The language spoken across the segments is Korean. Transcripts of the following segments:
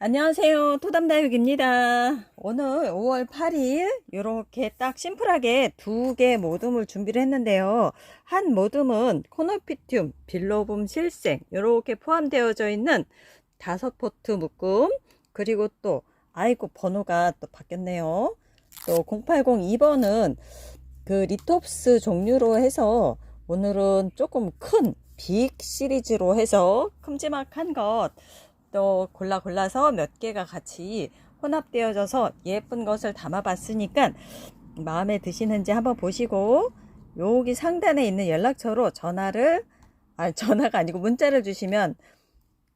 안녕하세요. 토담다육입니다. 오늘 5월 8일 이렇게 딱 심플하게 두 개 모듬을 준비를 했는데요. 한 모듬은 코노피튬, 빌로붐 실생 이렇게 포함되어져 있는 다섯 포트 묶음 그리고 또 아이고 번호가 또 바뀌었네요. 또 080 2번은 그 리톱스 종류로 해서 오늘은 조금 큰 빅 시리즈로 해서 큼지막한 것 또 골라 골라서 몇 개가 같이 혼합되어져서 예쁜 것을 담아봤으니까 마음에 드시는지 한번 보시고 여기 상단에 있는 연락처로 전화를 아 전화가 아니고 문자를 주시면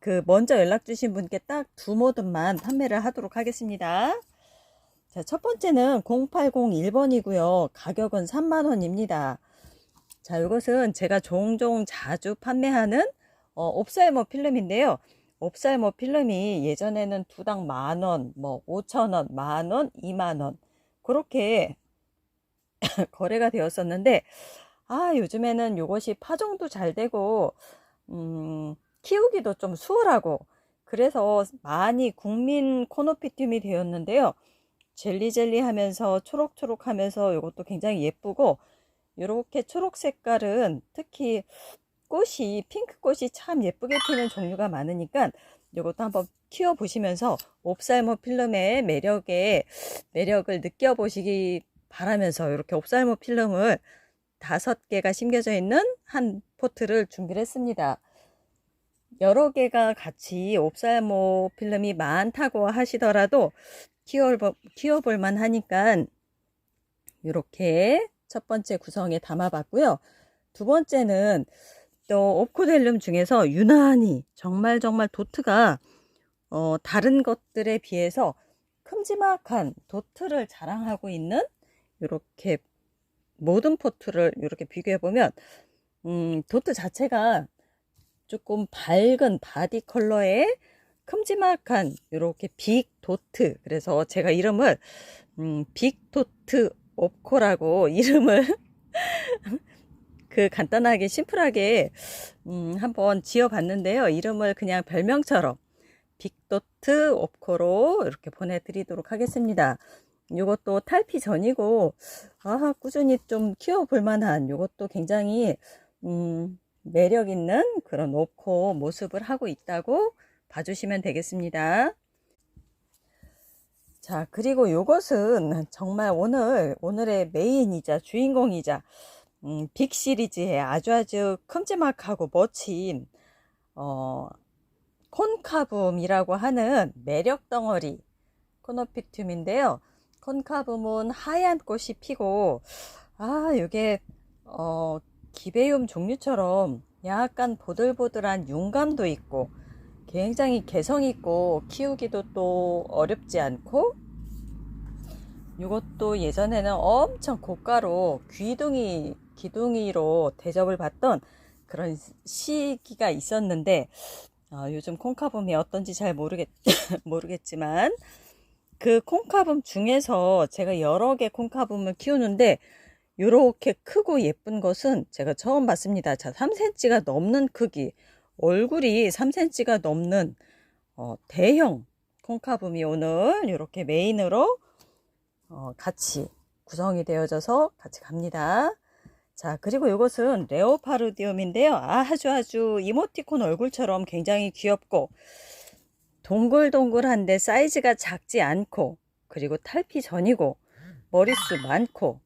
그 먼저 연락 주신 분께 딱 두 모듬만 판매를 하도록 하겠습니다. 자, 첫 번째는 0801번이고요. 가격은 3만 원입니다. 자, 이것은 제가 종종 자주 판매하는 어, 옵살모 필름인데요. 옵살모 필름이 예전에는 두 당 만 원, 뭐 오천 원, 만 원, 이만 원 그렇게 거래가 되었었는데 아 요즘에는 이것이 파종도 잘 되고 음, 키우기도 좀 수월하고 그래서 많이 국민 코노피튬이 되었는데요. 젤리젤리 하면서 초록초록 하면서 이것도 굉장히 예쁘고 이렇게 초록 색깔은 특히 꽃이 핑크 꽃이 참 예쁘게 피는 종류가 많으니까 이것도 한번 키워 보시면서 옵살모 필름의 매력에 매력을 느껴보시기 바라면서 이렇게 옵살모 필름을 다섯 개가 심겨져 있는 한 포트를 준비를 했습니다. 여러 개가 같이 옵살모 필름이 많다고 하시더라도 키워볼, 키워볼만 하니까 이렇게 첫 번째 구성에 담아봤고요. 두 번째는 또 옵코델륨 중에서 유난히 정말 정말 도트가 어, 다른 것들에 비해서 큼지막한 도트를 자랑하고 있는 이렇게 모든 포트를 이렇게 비교해 보면 음, 도트 자체가 조금 밝은 바디 컬러의 큼지막한 이렇게 빅 도트. 그래서 제가 이름을 음, 빅 도트 옵코라고 이름을 그 간단하게 심플하게 음, 한번 지어봤는데요. 이름을 그냥 별명처럼 빅도트 옵코로 이렇게 보내드리도록 하겠습니다. 이것도 탈피 전이고 아 꾸준히 좀 키워볼 만한 이것도 굉장히 음, 매력 있는 그런 옵코 모습을 하고 있다고 봐주시면 되겠습니다. 자 그리고 이것은 정말 오늘 오늘의 메인이자 주인공이자 음, 빅 시리즈의 아주 아주 큼지막하고 멋진 어, 콘카붐이라고 하는 매력 덩어리 코노피툼인데요. 콘카붐은 하얀 꽃이 피고 아 이게 어, 기베움 종류처럼 약간 보들보들한 윤감도 있고 굉장히 개성 있고 키우기도 또 어렵지 않고 이것도 예전에는 엄청 고가로 귀둥이 기둥이로 대접을 받던 그런 시기가 있었는데 어, 요즘 콩카붐이 어떤지 잘 모르겠 모르겠지만 그 콩카붐 중에서 제가 여러 개 콩카붐을 키우는데 이렇게 크고 예쁜 것은 제가 처음 봤습니다. 자, 3cm가 넘는 크기, 얼굴이 3cm가 넘는 어, 대형 콩카붐이 오늘 이렇게 메인으로 어, 같이 구성이 되어져서 같이 갑니다. 자, 그리고 이것은 레오파르디움인데요. 아주 아주 이모티콘 얼굴처럼 굉장히 귀엽고 동글동글한데 사이즈가 작지 않고 그리고 탈피 전이고 머리수 많고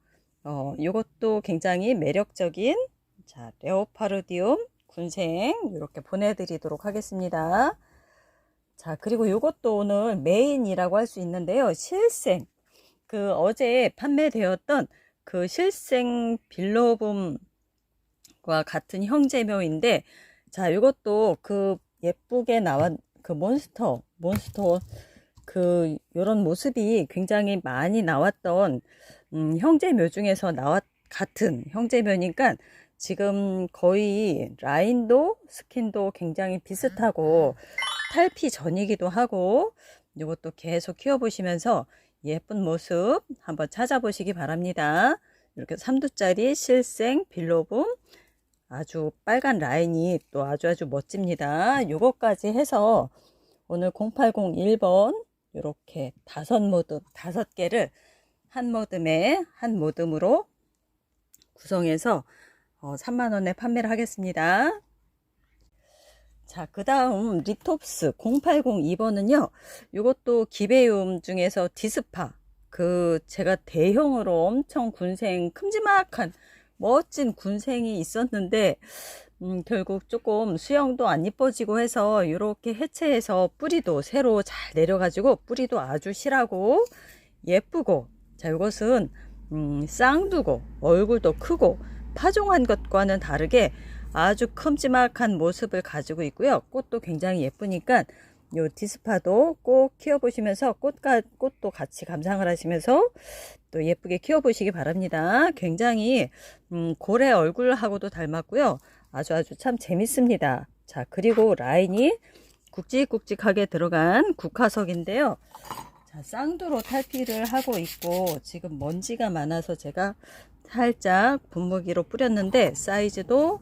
어, 이것도 굉장히 매력적인 자, 레오파르디움 군생 이렇게 보내드리도록 하겠습니다. 자, 그리고 이것도 오늘 메인이라고 할 수 있는데요. 실생 그 어제 판매되었던 그 실생 빌로봄과 같은 형제묘인데 자 이것도 그 예쁘게 나온 그 몬스터 몬스터 그 요런 모습이 굉장히 많이 나왔던 음, 형제묘 중에서 나왔 같은 형제묘니까 지금 거의 라인도 스킨도 굉장히 비슷하고 탈피 전이기도 하고 이것도 계속 키워보시면서 예쁜 모습 한번 찾아보시기 바랍니다. 이렇게 3두짜리 실생 빌로붐 아주 빨간 라인이 또 아주 아주 멋집니다. 요거까지 해서 오늘 0801번 이렇게 다섯 모듬, 다섯 개를 한 모듬에 한 모듬으로 구성해서 어, 3만원에 판매를 하겠습니다. 자, 그 다음 리톱스 0802번은요. 이것도 기배움 중에서 디스파. 그 제가 대형으로 엄청 군생 큼지막한 멋진 군생이 있었는데 음, 결국 조금 수영도 안 이뻐지고 해서 이렇게 해체해서 뿌리도 새로 잘 내려가지고 뿌리도 아주 실하고 예쁘고 자 이것은 음, 쌍두고 얼굴도 크고 파종한 것과는 다르게 아주 큼지막한 모습을 가지고 있고요. 꽃도 굉장히 예쁘니까 요 디스파도 꼭 키워보시면서 꽃과 꽃도 같이 감상을 하시면서 또 예쁘게 키워보시기 바랍니다. 굉장히 음, 고래 얼굴하고도 닮았고요. 아주 아주 참 재밌습니다. 자 그리고 라인이 굵직굵직하게 들어간 국화석인데요. 자 쌍두로 탈피를 하고 있고 지금 먼지가 많아서 제가 살짝 분무기로 뿌렸는데 사이즈도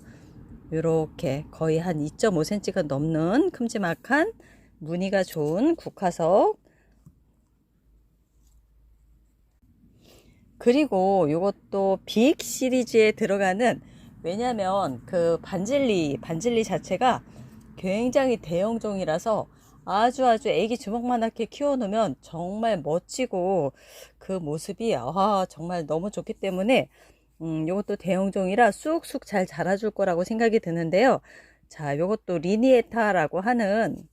이렇게 거의 한 2.5cm가 넘는 큼지막한 무늬가 좋은 국화석. 그리고 이것도 빅 시리즈에 들어가는 왜냐면 그 반질리 반질리 자체가 굉장히 대형종이라서 아주 아주 애기 주먹만하게 키워놓으면 정말 멋지고 그 모습이 아 정말 너무 좋기 때문에 음, 요것도 대형종이라 쑥쑥 잘 자라줄 거라고 생각이 드는데요. 자, 요것도 리니에타라고 하는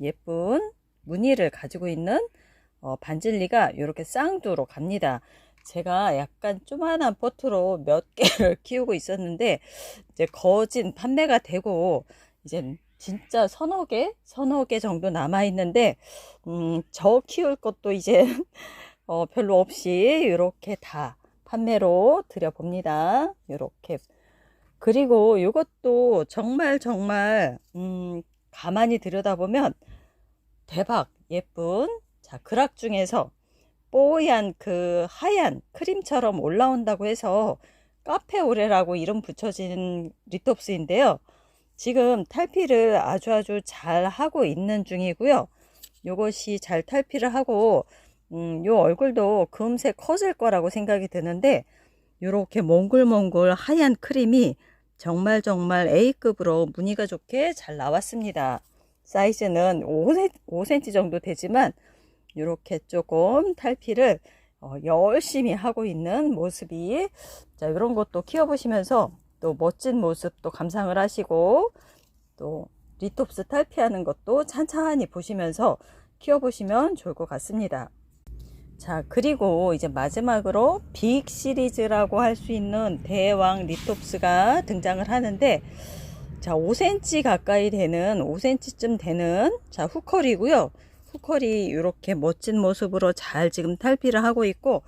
예쁜 무늬를 가지고 있는 어, 반질리가 이렇게 쌍두로 갑니다. 제가 약간 조만한 포트로 몇 개를 키우고 있었는데 이제 거진 판매가 되고 이제 진짜 서너 개, 서너 개 정도 남아 있는데 음, 저 키울 것도 이제 어, 별로 없이 이렇게 다 판매로 드려봅니다. 이렇게 그리고 이것도 정말 정말 음, 가만히 들여다보면 대박 예쁜 자 그락 중에서 뽀얀 그 하얀 크림처럼 올라온다고 해서 카페오레라고 이름 붙여진 리톱스인데요. 지금 탈피를 아주 아주 잘 하고 있는 중이고요. 이것이 잘 탈피를 하고 음, 요 얼굴도 금세 커질 거라고 생각이 드는데 이렇게 몽글몽글 하얀 크림이 정말 정말 A급으로 무늬가 좋게 잘 나왔습니다. 사이즈는 5cm 정도 되지만 이렇게 조금 탈피를 어, 열심히 하고 있는 모습이 자 이런 것도 키워보시면서 또 멋진 모습도 감상을 하시고 또 리톱스 탈피하는 것도 찬찬히 보시면서 키워보시면 좋을 것 같습니다. 자 그리고 이제 마지막으로 빅 시리즈라고 할 수 있는 대왕 리톱스가 등장을 하는데 자 5cm 가까이 되는 5cm쯤 되는 자 후컬이고요. 후컬이 이렇게 멋진 모습으로 잘 지금 탈피를 하고 있고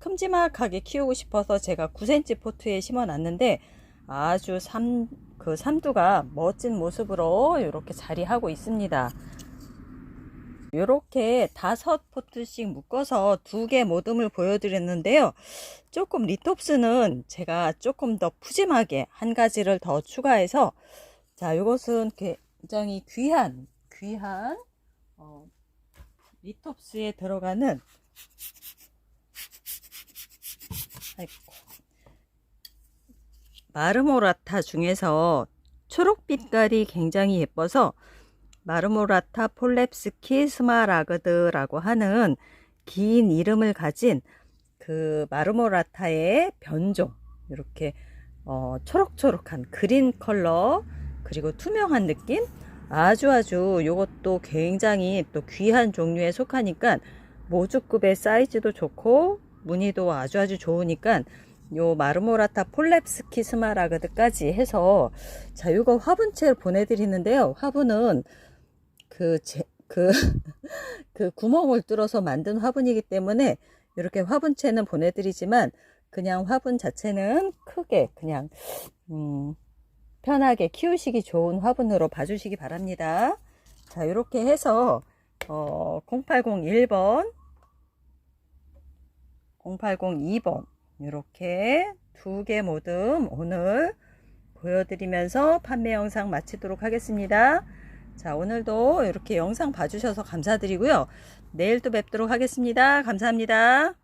큼지막하게 키우고 싶어서 제가 9cm 포트에 심어 놨는데 아주 삼, 그 삼두가 멋진 모습으로 이렇게 자리하고 있습니다 이렇게 다섯 포트씩 묶어서 두 개 모듬을 보여드렸는데요. 조금 리톱스는 제가 조금 더 푸짐하게 한 가지를 더 추가해서 자 이것은 굉장히 귀한 귀한 어, 리톱스에 들어가는 아이고, 마르모라타 중에서 초록빛깔이 굉장히 예뻐서 마르모라타 폴렙스키 스마라그드라고 하는 긴 이름을 가진 그 마르모라타의 변종 이렇게 어, 초록초록한 그린 컬러 그리고 투명한 느낌? 아주 아주 이것도 굉장히 또 귀한 종류에 속하니까 모주급의 사이즈도 좋고 무늬도 아주 아주 좋으니까 요 마르모라타 폴렙스키 스마라그드까지 해서 자 이거 화분채를 보내드리는데요. 화분은 그, 제, 그, 그 구멍을 뚫어서 만든 화분이기 때문에 이렇게 화분채는 보내드리지만 그냥 화분 자체는 크게 그냥, 음, 편하게 키우시기 좋은 화분으로 봐주시기 바랍니다. 자, 이렇게 해서, 어, 0801번, 0802번, 이렇게 두 개 모듬 오늘 보여드리면서 판매 영상 마치도록 하겠습니다. 자, 오늘도 이렇게 영상 봐주셔서 감사드리고요. 내일 또 뵙도록 하겠습니다. 감사합니다.